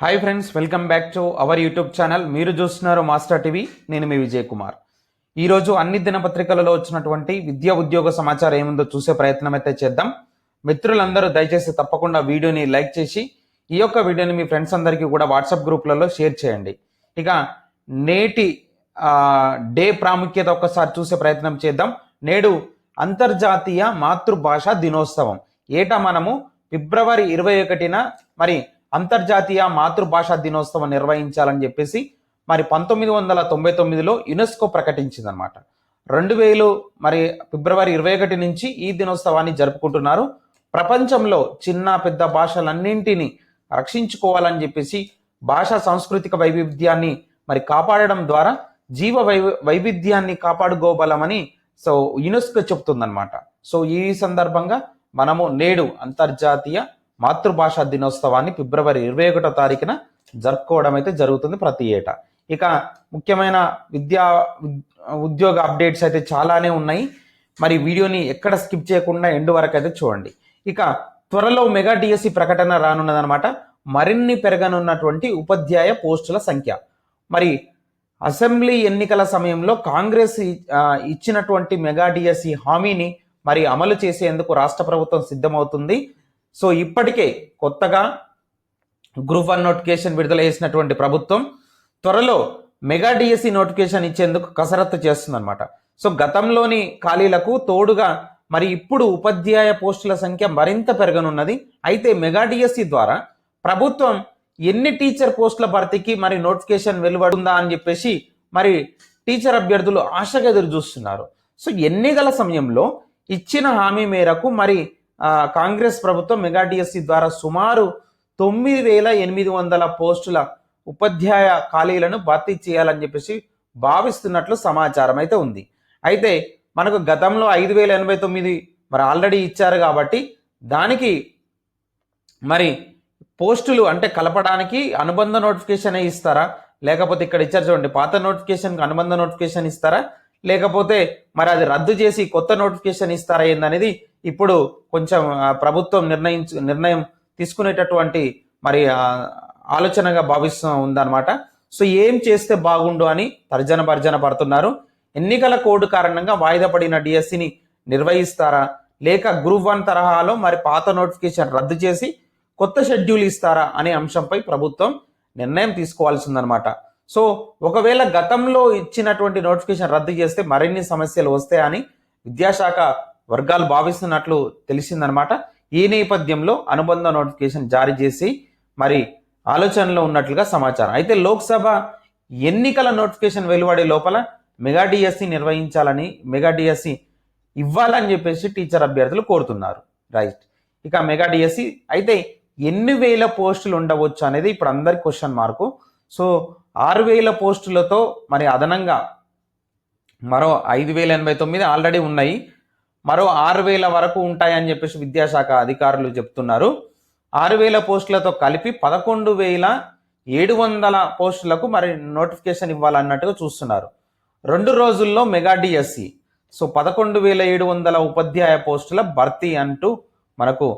Hi friends welcome back to our YouTube channel మీరు చూస్తున్నారు master TV నేను మీ విజయ్ కుమార్. ఈరోజు అన్ని దినపత్రికలలో వచ్చినటువంటి విద్యా ఉద్యోగ సమాచారం ఏముందో చూసే ప్రయత్నం అయితే చేద్దాం. మిత్రులందరూ దయచేసి తప్పకుండా వీడియోని లైక్ చేసి ఈ యొక్క వీడియోని మీ ఫ్రెండ్స్ అందరికీ కూడా వాట్సాప్ గ్రూప్లలో షేర్ చేయండి. ఇక నేటి డే ప్రాముఖ్యత ఒక్కసారి చూసే ప్రయత్నం చేద్దాం. నేడు అంతర్జాతీయ మాతృభాష దినోత్సవం. ఏటా మనము? ఫిబ్రవరి ఇరవై ఒకటిన మరి అంతర్జాతీయ మాతృభాషా దినోత్సవం నిర్వహించాలని చెప్పేసి మరి పంతొమ్మిది వందల తొంభై తొమ్మిదిలో యునెస్కో ప్రకటించిందనమాట రెండు వేలు మరి ఫిబ్రవరి ఇరవై ఒకటి నుంచి ఈ దినోత్సవాన్ని జరుపుకుంటున్నారు. ప్రపంచంలో చిన్న పెద్ద భాషలన్నింటినీ రక్షించుకోవాలని చెప్పేసి భాషా సాంస్కృతిక వైవిధ్యాన్ని మరి కాపాడడం ద్వారా జీవ వై వైవిధ్యాన్ని కాపాడుకోగలమని సో యునెస్కో చెప్తుందన్నమాట. సో ఈ సందర్భంగా మనము నేడు అంతర్జాతీయ మాతృభాషా దినోత్సవాన్ని ఫిబ్రవరి ఇరవై ఒకటో తారీఖున జరుపుకోవడం అయితే జరుగుతుంది ప్రతి ఏటా. ఇక ముఖ్యమైన విద్యా ఉద్యోగ అప్డేట్స్ అయితే చాలానే ఉన్నాయి. మరి వీడియోని ఎక్కడ స్కిప్ చేయకుండా ఎండు వరకు అయితే చూడండి. ఇక త్వరలో మెగా డిఎస్సి ప్రకటన రానున్నదనమాట మరిన్ని పెరగనున్నటువంటి ఉపాధ్యాయ పోస్టుల సంఖ్య. మరి అసెంబ్లీ ఎన్నికల సమయంలో కాంగ్రెస్ ఇచ్చినటువంటి మెగా డిఎస్సి హామీని మరి అమలు చేసేందుకు రాష్ట్ర ప్రభుత్వం సిద్ధమవుతుంది. సో ఇప్పటికే కొత్తగా గ్రూప్ వన్ నోటిఫికేషన్ విడుదల చేసినటువంటి ప్రభుత్వం త్వరలో మెగా డిఎస్సి నోటిఫికేషన్ ఇచ్చేందుకు కసరత్తు చేస్తుందన్నమాట. సో గతంలోని ఖాళీలకు తోడుగా మరి ఇప్పుడు ఉపాధ్యాయ పోస్టుల సంఖ్య మరింత పెరగనున్నది. అయితే మెగా డిఎస్సి ద్వారా ప్రభుత్వం ఎన్ని టీచర్ పోస్టుల భర్తీకి మరి నోటిఫికేషన్ వెలువడుందా అని చెప్పేసి మరి టీచర్ అభ్యర్థులు ఆశగా ఎదురు చూస్తున్నారు సో ఎన్నికల సమయంలో ఇచ్చిన హామీ మేరకు మరి కాంగ్రెస్ ప్రభుత్వం మెగా డిఎస్సి ద్వారా సుమారు తొమ్మిది వేల ఎనిమిది వందల పోస్టుల ఉపాధ్యాయ ఖాళీలను భర్తీ చేయాలని చెప్పేసి భావిస్తున్నట్లు సమాచారం అయితే ఉంది. అయితే మనకు గతంలో ఐదు వేల ఎనభై తొమ్మిది మరి ఆల్రెడీ ఇచ్చారు కాబట్టి దానికి మరి పోస్టులు అంటే కలపడానికి అనుబంధ నోటిఫికేషన్ ఇస్తారా? లేకపోతే ఇక్కడ ఇచ్చారు చూడండి పాత నోటిఫికేషన్కి అనుబంధ నోటిఫికేషన్ ఇస్తారా? లేకపోతే మరి అది రద్దు చేసి కొత్త నోటిఫికేషన్ ఇస్తారా ఏందనేది ఇప్పుడు కొంచెం ప్రభుత్వం నిర్ణయించు నిర్ణయం తీసుకునేటటువంటి మరి ఆలోచనగా భావిస్తూ ఉందన్నమాట. సో ఏం చేస్తే బాగుండు అని తర్జన భర్జన పడుతున్నారు. ఎన్నికల కోడ్ కారణంగా వాయిదా పడిన డిఎస్సిని నిర్వహిస్తారా? లేక గ్రూప్ వన్ తరహాలో మరి పాత నోటిఫికేషన్ రద్దు చేసి కొత్త షెడ్యూల్ ఇస్తారా అనే అంశంపై ప్రభుత్వం నిర్ణయం తీసుకోవాల్సి ఉందన్నమాట సో ఒకవేళ గతంలో ఇచ్చినటువంటి నోటిఫికేషన్ రద్దు చేస్తే మరిన్ని సమస్యలు వస్తాయని విద్యాశాఖ వర్గాలు భావిస్తున్నట్లు తెలిసిందనమాట. ఈ నేపథ్యంలో అనుబంధ నోటిఫికేషన్ జారీ చేసి మరి ఆలోచనలో ఉన్నట్లుగా సమాచారం. అయితే లోక్సభ ఎన్నికల నోటిఫికేషన్ వెలువడే లోపల మెగా డిఎస్సి నిర్వహించాలని మెగా డిఎస్సి ఇవ్వాలని చెప్పేసి టీచర్ అభ్యర్థులు కోరుతున్నారు. రైట్. ఇక మెగా డిఎస్సి అయితే ఎన్ని వేల పోస్టులు ఉండవచ్చు అనేది ఇప్పుడు అందరి క్వశ్చన్ మార్కు. సో ఆరు వేల పోస్టులతో మరి అదనంగా మరో ఐదు వేల ఎనభై తొమ్మిది ఆల్రెడీ ఉన్నాయి. మరో ఆరు వేల వరకు ఉంటాయని చెప్పేసి విద్యాశాఖ అధికారులు చెప్తున్నారు. ఆరు వేల పోస్టులతో కలిపి పదకొండు వేల ఏడు వందల పోస్టులకు మరి నోటిఫికేషన్ ఇవ్వాలన్నట్టుగా చూస్తున్నారు. రెండు రోజుల్లో మెగా డిఎస్సి. సో పదకొండు వేల ఏడు వందల ఉపాధ్యాయ పోస్టుల భర్తీ అంటూ మనకు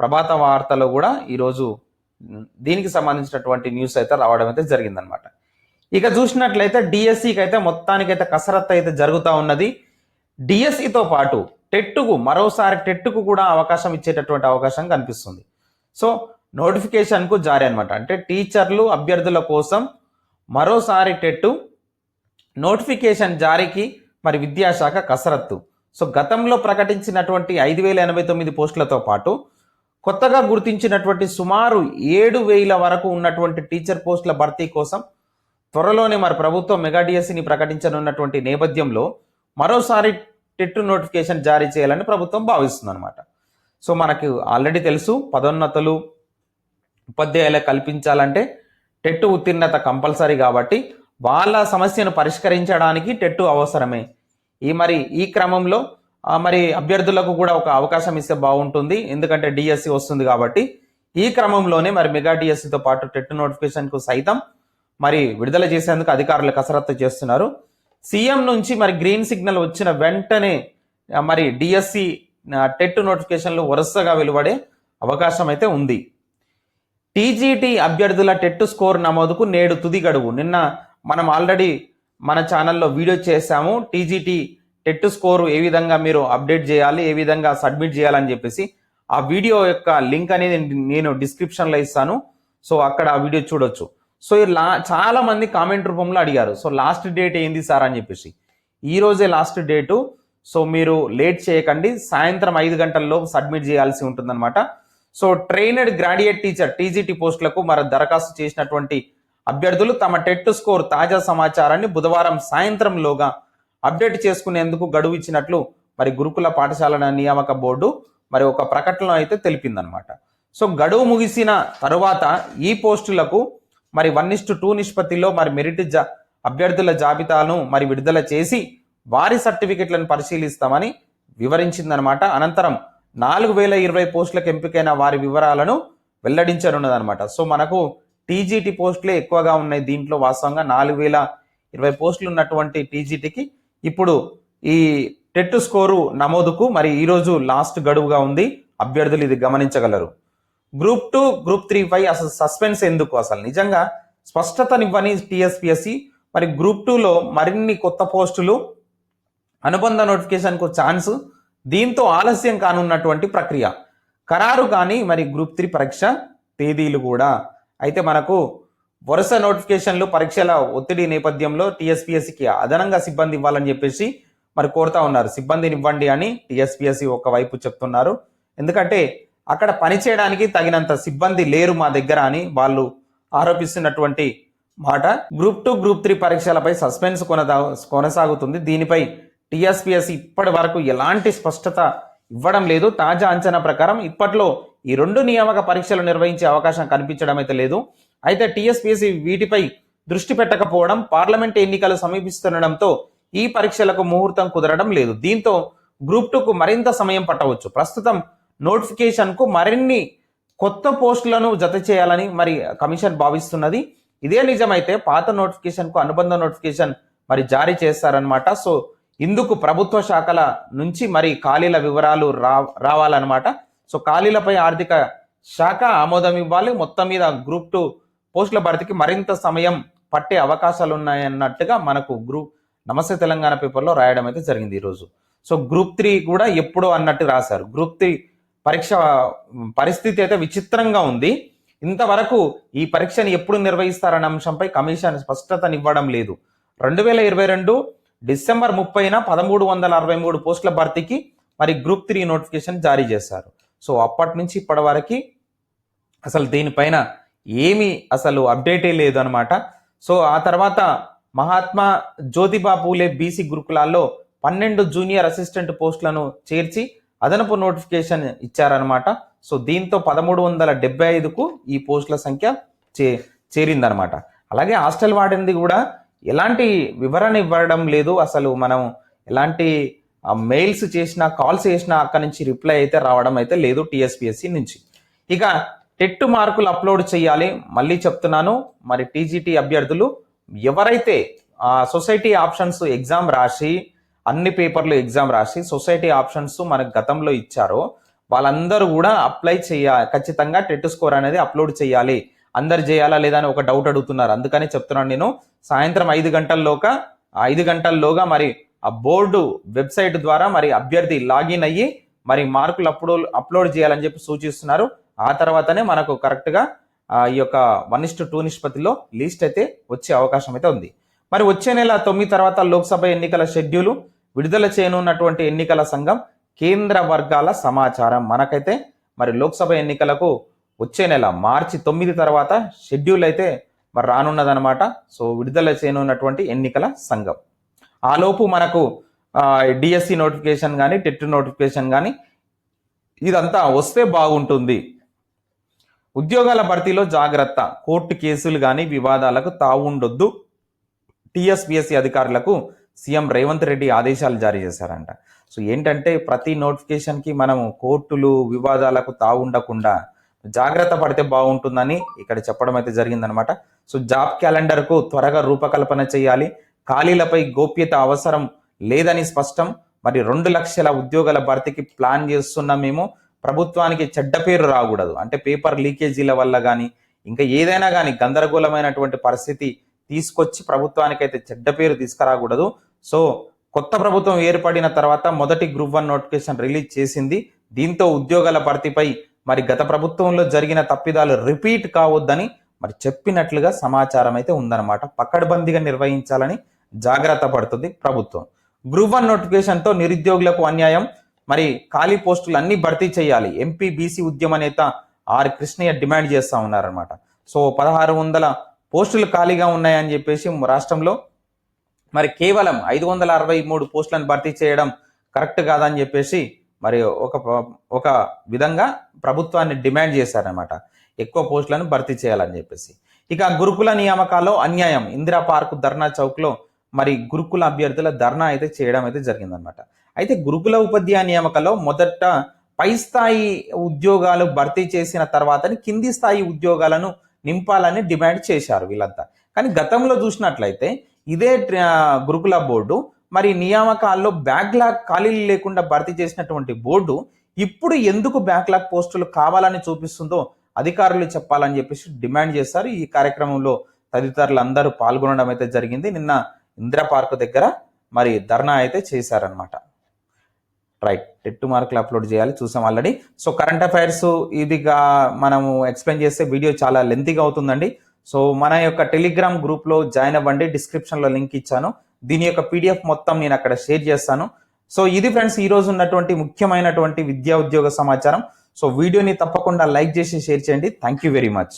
ప్రభాత వార్తలో కూడా ఈరోజు దీనికి సంబంధించినటువంటి న్యూస్ అయితే రావడం అయితే జరిగిందనమాట ఇక చూసినట్లయితే డిఎస్సికి అయితే మొత్తానికైతే కసరత్తు అయితే జరుగుతూ ఉన్నది. డిఎస్సితో పాటు టెట్టుకు మరోసారి టెట్టుకు కూడా అవకాశం ఇచ్చేటటువంటి అవకాశం కనిపిస్తుంది. సో నోటిఫికేషన్కు జారీ అనమాట అంటే టీచర్లు అభ్యర్థుల కోసం మరోసారి టెట్టు నోటిఫికేషన్ జారీకి మరి విద్యాశాఖ కసరత్తు. సో గతంలో ప్రకటించినటువంటి ఐదు వేల ఎనభై తొమ్మిది పోస్టులతో పాటు కొత్తగా గుర్తించినటువంటి సుమారు ఏడు వేల వరకు ఉన్నటువంటి టీచర్ పోస్టుల భర్తీ కోసం త్వరలోనే మరి ప్రభుత్వం మెగా డిఎస్సిని ప్రకటించనున్నటువంటి నేపథ్యంలో మరోసారి టెట్టు నోటిఫికేషన్ జారీ చేయాలని ప్రభుత్వం భావిస్తుంది అనమాట సో మనకు ఆల్రెడీ తెలుసు పదోన్నతులు ఉపాధ్యాయులకు కల్పించాలంటే టెట్టు ఉత్తీర్ణత కంపల్సరీ కాబట్టి వాళ్ళ సమస్యను పరిష్కరించడానికి టెట్టు అవసరమే. ఈ మరి ఈ క్రమంలో ఆ, మరి అభ్యర్థులకు కూడా ఒక అవకాశం ఇస్తే బాగుంటుంది. ఎందుకంటే డిఎస్సి వస్తుంది కాబట్టి ఈ క్రమంలోనే మరి మెగా డిఎస్సితో పాటు టెట్ నోటిఫికేషన్కు సైతం మరి విడుదల చేసేందుకు అధికారులు కసరత్తు చేస్తున్నారు. సీఎం నుంచి మరి గ్రీన్ సిగ్నల్ వచ్చిన వెంటనే మరి డిఎస్సి టెట్ నోటిఫికేషన్లు వరుసగా వెలువడే అవకాశం అయితే ఉంది. టీజీటీ అభ్యర్థుల టెట్ స్కోర్ నమోదుకు నేడు తుది గడువు. నిన్న మనం ఆల్రెడీ మన ఛానల్లో వీడియో చేశాము. టీజీటీ టెట్ స్కోరు ఏ విధంగా మీరు అప్డేట్ చేయాలి ఏ విధంగా సబ్మిట్ చేయాలని చెప్పేసి ఆ వీడియో యొక్క లింక్ అనేది నేను డిస్క్రిప్షన్లో ఇస్తాను. సో అక్కడ ఆ వీడియో చూడొచ్చు. సో ఈ లా చాలా మంది కామెంట్ రూపంలో అడిగారు. సో లాస్ట్ డేట్ ఏంది సార్ అని చెప్పేసి. ఈ రోజే లాస్ట్ డేటు. సో మీరు లేట్ చేయకండి. సాయంత్రం ఐదు గంటల్లో సబ్మిట్ చేయాల్సి ఉంటుందన్నమాట. So trained graduate teacher TGT పోస్టులకు మరి దరఖాస్తు చేసినటువంటి అభ్యర్థులు తమ టెట్ స్కోర్ తాజా సమాచారాన్ని బుధవారం సాయంత్రంలోగా అప్డేట్ చేసుకునేందుకు గడువు ఇచ్చినట్లు మరి గురుకుల పాఠశాల నియామక బోర్డు మరి ఒక ప్రకటనలో అయితే తెలిపిందనమాట సో గడువు ముగిసిన తరువాత ఈ పోస్టులకు మరి వన్ ఇస్టు టూ నిష్పత్తిలో మరి మెరిట్ జా అభ్యర్థుల జాబితాను మరి విడుదల చేసి వారి సర్టిఫికెట్లను పరిశీలిస్తామని వివరించిందనమాట. అనంతరం నాలుగు వేల ఇరవై పోస్టులకు ఎంపికైన వారి వివరాలను వెల్లడించనున్నదనమాట. సో మనకు టీజీటీ పోస్టులే ఎక్కువగా ఉన్నాయి దీంట్లో వాస్తవంగా నాలుగు వేల ఇరవై పోస్టులు ఉన్నటువంటి టీజీటీకి. ఇప్పుడు ఈ టెట్ స్కోరు నమోదుకు మరి ఈరోజు లాస్ట్ గడువుగా ఉంది. అభ్యర్థులు ఇది గమనించగలరు. గ్రూప్ టూ గ్రూప్ త్రీ పై అసలు సస్పెన్స్ ఎందుకు అసలు? నిజంగా స్పష్టతనివ్వని టీఎస్పిఎస్సి. మరి గ్రూప్ టూలో మరిన్ని కొత్త పోస్టులు అనుబంధ నోటిఫికేషన్కు ఛాన్స్ దీంతో ఆలస్యం కానున్నటువంటి ప్రక్రియ. ఖరారు కానీ మరి గ్రూప్ త్రీ పరీక్ష తేదీలు కూడా. అయితే మనకు వరుస నోటిఫికేషన్లు పరీక్షల ఒత్తిడి నేపథ్యంలో టీఎస్పీఎస్సికి అదనంగా సిబ్బంది ఇవ్వాలని చెప్పేసి మరి కోరుతా ఉన్నారు. సిబ్బందిని ఇవ్వండి అని టీఎస్పీఎస్సి ఒకవైపు చెప్తున్నారు. ఎందుకంటే అక్కడ పనిచేయడానికి తగినంత సిబ్బంది లేరు మా దగ్గర అని వాళ్ళు ఆరోపిస్తున్నటువంటి మాట. గ్రూప్ టూ గ్రూప్ త్రీ పరీక్షలపై సస్పెన్స్ కొనదా కొనసాగుతుంది. దీనిపై టీఎస్పీఎస్ ఇప్పటి వరకు ఎలాంటి స్పష్టత ఇవ్వడం లేదు. తాజా అంచనా ప్రకారం ఇప్పట్లో ఈ రెండు నియామక పరీక్షలు నిర్వహించే అవకాశం కనిపించడం అయితే లేదు. అయితే టీఎస్పీఎస్సి వీటిపై దృష్టి పెట్టకపోవడం పార్లమెంట్ ఎన్నికలు సమీపిస్తుండడంతో ఈ పరీక్షలకు ముహూర్తం కుదరడం లేదు. దీంతో గ్రూప్ టూకు మరింత సమయం పట్టవచ్చు. ప్రస్తుతం నోటిఫికేషన్కు మరిన్ని కొత్త పోస్టులను జత చేయాలని మరి కమిషన్ భావిస్తున్నది. ఇదే నిజమైతే పాత నోటిఫికేషన్కు అనుబంధ నోటిఫికేషన్ మరి జారీ చేస్తారనమాట సో ఇందుకు ప్రభుత్వ శాఖల నుంచి మరి ఖాళీల వివరాలు రా రావాలన్నమాట. సో ఖాళీలపై ఆర్థిక శాఖ ఆమోదం ఇవ్వాలి. మొత్తం మీద గ్రూప్ టూ పోస్టుల భర్తీకి మరింత సమయం పట్టే అవకాశాలు ఉన్నాయన్నట్టుగా మనకు గ్రూప్ నమస్తే తెలంగాణ పేపర్లో రాయడం అయితే జరిగింది ఈరోజు. సో గ్రూప్ త్రీ కూడా ఎప్పుడో అన్నట్టు రాశారు. గ్రూప్ త్రీ పరీక్ష పరిస్థితి అయితే విచిత్రంగా ఉంది. ఇంతవరకు ఈ పరీక్షను ఎప్పుడు నిర్వహిస్తారన్న అంశంపై కమిషన్ స్పష్టతనివ్వడం లేదు. రెండు వేల ఇరవై రెండు డిసెంబర్ ముప్పైన పదమూడు వందల అరవై మూడు పోస్టుల భర్తీకి మరి గ్రూప్ త్రీ నోటిఫికేషన్ జారీ చేశారు. సో అప్పటి నుంచి ఇప్పటి వరకు అసలు దీనిపైన ఏమీ అసలు అప్డేటే లేదు అనమాట సో ఆ తర్వాత మహాత్మా జ్యోతిబా పూలే బీసీ గురుకులాల్లో పన్నెండు జూనియర్ అసిస్టెంట్ పోస్టులను చేర్చి అదనపు నోటిఫికేషన్ ఇచ్చారనమాట సో దీంతో పదమూడు వందల డెబ్బై ఐదుకు ఈ పోస్టుల సంఖ్య చే చేరిందనమాట అలాగే హాస్టల్ వాడింది కూడా ఎలాంటి వివరణ ఇవ్వడం లేదు. అసలు మనం ఎలాంటి మెయిల్స్ చేసినా కాల్స్ చేసినా అక్కడి నుంచి రిప్లై అయితే రావడం అయితే లేదు టీఎస్పిఎస్సి నుంచి. ఇక టెట్ మార్కులు అప్లోడ్ చేయాలి. మళ్ళీ చెప్తున్నాను మరి టీజీటీ అభ్యర్థులు ఎవరైతే ఆ సొసైటీ ఆప్షన్స్ ఎగ్జామ్ రాసి అన్ని పేపర్లు ఎగ్జామ్ రాసి సొసైటీ ఆప్షన్స్ మనకు గతంలో ఇచ్చారో. వాళ్ళందరూ కూడా అప్లై చేయ ఖచ్చితంగా టెట్ స్కోర్ అనేది అప్లోడ్ చేయాలి. అందరు చేయాలా లేదా అని ఒక డౌట్ అడుగుతున్నారు. అందుకని చెప్తున్నాను నేను సాయంత్రం ఐదు గంటల్లోగా ఐదు గంటల్లోగా మరి ఆ బోర్డు వెబ్సైట్ ద్వారా మరి అభ్యర్థి లాగిన్ అయ్యి మరి మార్కులు అప్లోడ్ అప్లోడ్ చేయాలని చెప్పి సూచిస్తున్నారు. ఆ తర్వాతనే మనకు కరెక్ట్గా ఈ యొక్క వన్ ఇస్ టూ నిష్పత్తిలో లిస్ట్ అయితే వచ్చే అవకాశం అయితే ఉంది. మరి వచ్చే నెల తొమ్మిది తర్వాత లోక్సభ ఎన్నికల షెడ్యూలు విడుదల చేయనున్నటువంటి ఎన్నికల సంఘం కేంద్ర వర్గాల సమాచారం మనకైతే మరి లోక్సభ ఎన్నికలకు వచ్చే నెల మార్చి తొమ్మిది తర్వాత షెడ్యూల్ అయితే మరి రానున్నదనమాట సో విడుదల చేయనున్నటువంటి ఎన్నికల సంఘం. ఆలోపు మనకు డిఎస్సి నోటిఫికేషన్ కానీ టెట్ నోటిఫికేషన్ కానీ ఇదంతా వస్తే బాగుంటుంది. ఉద్యోగాల భర్తీలో జాగ్రత్త. కోర్టు కేసులు కానీ వివాదాలకు తావుండొద్దు. టీఎస్పీఎస్సీ అధికారులకు సీఎం రేవంత్ రెడ్డి ఆదేశాలు జారీ చేశారంట. సో ఏంటంటే ప్రతి నోటిఫికేషన్కి మనము కోర్టులు వివాదాలకు తావుండకుండా జాగ్రత్త పడితే బాగుంటుందని ఇక్కడ చెప్పడం అయితే జరిగిందనమాట. సో జాబ్ క్యాలెండర్కు త్వరగా రూపకల్పన చేయాలి. ఖాళీలపై గోప్యత అవసరం లేదని స్పష్టం. మరి రెండు లక్షల ఉద్యోగాల భర్తీకి ప్లాన్ చేస్తున్న మేము. ప్రభుత్వానికి చెడ్డ పేరు రాకూడదు. అంటే పేపర్ లీకేజీల వల్ల కానీ ఇంకా ఏదైనా కానీ గందరగోళమైనటువంటి పరిస్థితి తీసుకొచ్చి ప్రభుత్వానికి అయితే చెడ్డ పేరు తీసుకురాకూడదు. సో కొత్త ప్రభుత్వం ఏర్పడిన తర్వాత మొదటి గ్రూప్ వన్ నోటిఫికేషన్ రిలీజ్ చేసింది. దీంతో ఉద్యోగాల భర్తీపై మరి గత ప్రభుత్వంలో జరిగిన తప్పిదాలు రిపీట్ కావద్దని మరి చెప్పినట్లుగా సమాచారం అయితే ఉందన్నమాట. పకడ్బందీగా నిర్వహించాలని జాగ్రత్త పడుతుంది ప్రభుత్వం. గ్రూప్ వన్ నోటిఫికేషన్తో నిరుద్యోగులకు అన్యాయం. మరి ఖాళీ పోస్టులు అన్ని భర్తీ చేయాలి. ఎంపీ బీసీ ఉద్యమ నేత ఆర్ కృష్ణయ్య డిమాండ్ చేస్తా ఉన్నారనమాట సో పదహారు వందల పోస్టులు ఖాళీగా ఉన్నాయని చెప్పేసి రాష్ట్రంలో మరి కేవలం ఐదు వందల అరవై మూడు పోస్టులను భర్తీ చేయడం కరెక్ట్ కాదని చెప్పేసి మరి ఒక ఒక విధంగా ప్రభుత్వాన్ని డిమాండ్ చేశారనమాట ఎక్కువ పోస్టులను భర్తీ చేయాలని చెప్పేసి. ఇక గురుకుల నియామకాల్లో అన్యాయం. ఇందిరా పార్క్ ధర్నా చౌక్లో మరి గురుకుల అభ్యర్థుల ధర్నా అయితే చేయడం అయితే జరిగిందనమాట అయితే గురుకుల ఉపాధ్యాయ నియామకంలో మొదట పై స్థాయి ఉద్యోగాలు భర్తీ చేసిన తర్వాత కింది స్థాయి ఉద్యోగాలను నింపాలని డిమాండ్ చేశారు వీళ్ళంతా. కానీ గతంలో చూసినట్లయితే ఇదే గురుకుల బోర్డు మరి నియామకాల్లో బ్యాక్లాగ్ ఖాళీలు లేకుండా భర్తీ చేసినటువంటి బోర్డు ఇప్పుడు ఎందుకు బ్యాక్లాగ్ పోస్టులు కావాలని చూపిస్తుందో అధికారులు చెప్పాలని చెప్పేసి డిమాండ్ చేశారు. ఈ కార్యక్రమంలో తదితరులు అందరూ పాల్గొనడం అయితే జరిగింది. నిన్న ఇందిరా పార్క్ దగ్గర మరి ధర్నా అయితే చేశారనమాట రైట్ టెట్ మార్కులు అప్లోడ్ చేయాలి. చూసాం ఆల్రెడీ సో కరెంట్ అఫైర్స్ ఇదిగా మనము ఎక్స్ప్లెయిన్ చేస్తే వీడియో చాలా లెంతీగా అవుతుందండి. సో మన యొక్క టెలిగ్రామ్ గ్రూప్లో జాయిన్ అవ్వండి. డిస్క్రిప్షన్లో లింక్ ఇచ్చాను. దీని యొక్క పీడిఎఫ్ మొత్తం నేను అక్కడ షేర్ చేస్తాను. సో ఇది ఫ్రెండ్స్ ఈ రోజు ఉన్నటువంటి ముఖ్యమైనటువంటి విద్యా ఉద్యోగ సమాచారం. సో వీడియోని తప్పకుండా లైక్ చేసి షేర్ చేయండి. Thank you very much